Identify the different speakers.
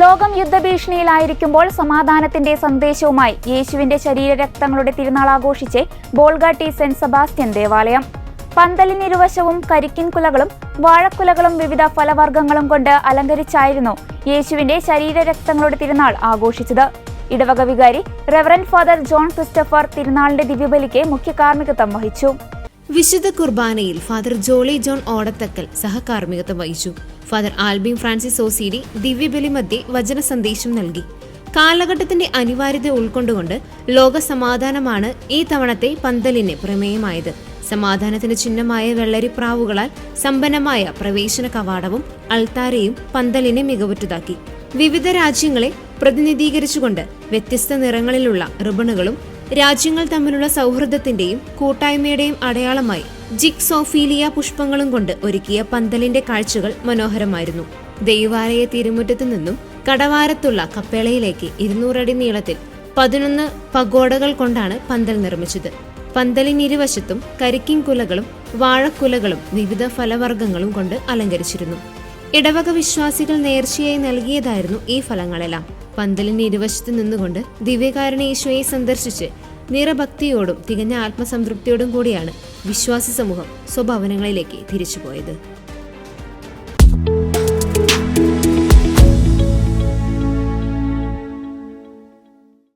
Speaker 1: ലോകം യുദ്ധഭീഷണിയിലായിരിക്കുമ്പോൾ സമാധാനത്തിന്റെ സന്ദേശവുമായി യേശുവിന്റെ ശരീരരക്തങ്ങളുടെ തിരുനാൾ ആഘോഷിച്ച് ബോൾഗാട്ടി സെന്റ് സെബാസ്റ്റ്യൻ ദേവാലയം. പന്തലിനിരുവശവും കരിക്കിൻ കുലകളും വാഴക്കുലകളും വിവിധ ഫലവർഗങ്ങളും കൊണ്ട് അലങ്കരിച്ചായിരുന്നു യേശുവിന്റെ ശരീരരക്തങ്ങളുടെ തിരുനാൾ ആഘോഷിച്ചത്. ഇടവക വികാരി റെവറന്റ് ഫാദർ ജോൺ ക്രിസ്റ്റഫർ തിരുനാളിന്റെ ദിവ്യബലിക്ക് മുഖ്യ കാർമ്മികത്വം വഹിച്ചു.
Speaker 2: വിശുദ്ധ കുർബാനയിൽ ഫാദർ ജോളി ജോൺ ഓടത്തക്കൽ സഹകാർമ്മികത്വം വഹിച്ചു. ഫാദർ ആൽബിൻ ഫ്രാൻസിസ് ഓസീരി ദിവ്യബലി മധ്യേ വചന സന്ദേശം നൽകി. കാലഘട്ടത്തിന്റെ അനിവാര്യത ഉൾക്കൊണ്ടുകൊണ്ട് ലോക സമാധാനമാണ് ഈ തവണത്തെ പന്തലിന് പ്രമേയമായത്. സമാധാനത്തിന് ചിഹ്നമായ വെള്ളരിപ്രാവുകളാൽ സമ്പന്നമായ പ്രവേശന കവാടവും അൾത്താരയും പന്തലിനെ മികവുറ്റതാക്കി. വിവിധ രാജ്യങ്ങളെ പ്രതിനിധീകരിച്ചുകൊണ്ട് വ്യത്യസ്ത നിറങ്ങളിലുള്ള റിബണുകളും രാജ്യങ്ങൾ തമ്മിലുള്ള സൗഹൃദത്തിന്റെയും കൂട്ടായ്മയുടെയും അടയാളമായി ജിക്സോഫീലിയ പുഷ്പങ്ങളും കൊണ്ട് ഒരുക്കിയ പന്തലിന്റെ കാഴ്ചകൾ മനോഹരമായിരുന്നു. ദൈവാലയ തിരുമുറ്റത്തു നിന്നും കടവാരത്തുള്ള കപ്പേളയിലേക്ക് ഇരുന്നൂറടി നീളത്തിൽ പതിനൊന്ന് പഗോഡകൾ കൊണ്ടാണ് പന്തൽ നിർമ്മിച്ചത്. പന്തലിനിരുവശത്തും കരിക്കിൻ കുലകളും വാഴക്കുലകളും വിവിധ ഫലവർഗങ്ങളും കൊണ്ട് അലങ്കരിച്ചിരുന്നു. ഇടവക വിശ്വാസികൾ നേർച്ചയായി നൽകിയതായിരുന്നു ഈ ഫലങ്ങളെല്ലാം. പന്തലിന്റെ ഇരുവശത്ത് നിന്നുകൊണ്ട് ദിവ്യകാരണ ഈശോയെ സന്ദർശിച്ച് നിറഭക്തിയോടും തികഞ്ഞ ആത്മസംതൃപ്തിയോടും കൂടിയാണ് വിശ്വാസി സമൂഹം സ്വഭവനങ്ങളിലേക്ക് തിരിച്ചുപോയത്.